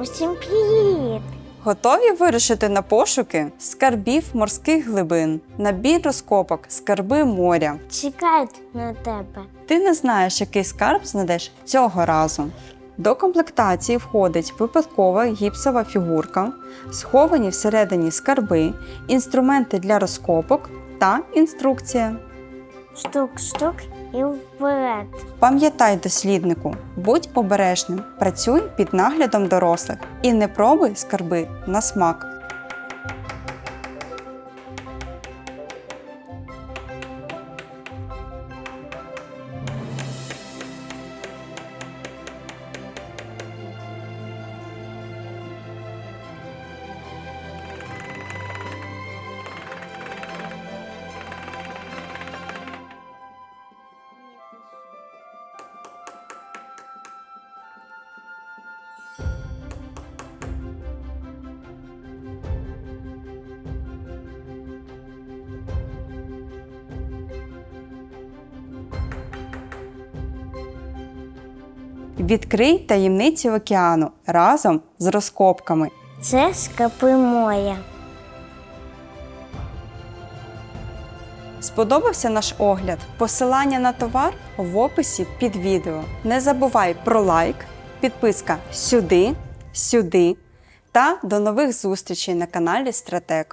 Усім привіт! Готові вирушити на пошуки скарбів морських глибин, набір розкопок, скарби моря. Чекають на тебе. Ти не знаєш, який скарб знайдеш цього разу. До комплектації входить випадкова гіпсова фігурка, сховані всередині скарби, інструменти для розкопок та інструкція. Штук-штук і вперед. Пам'ятай, досліднику, будь обережним, працюй під наглядом дорослих і не пробуй скарби на смак. Відкрий таємниці океану разом з розкопками. Це скапи моря. Сподобався наш огляд? Посилання на товар в описі під відео. Не забувай про лайк, підписка сюди, сюди та до нових зустрічей на каналі Стратег.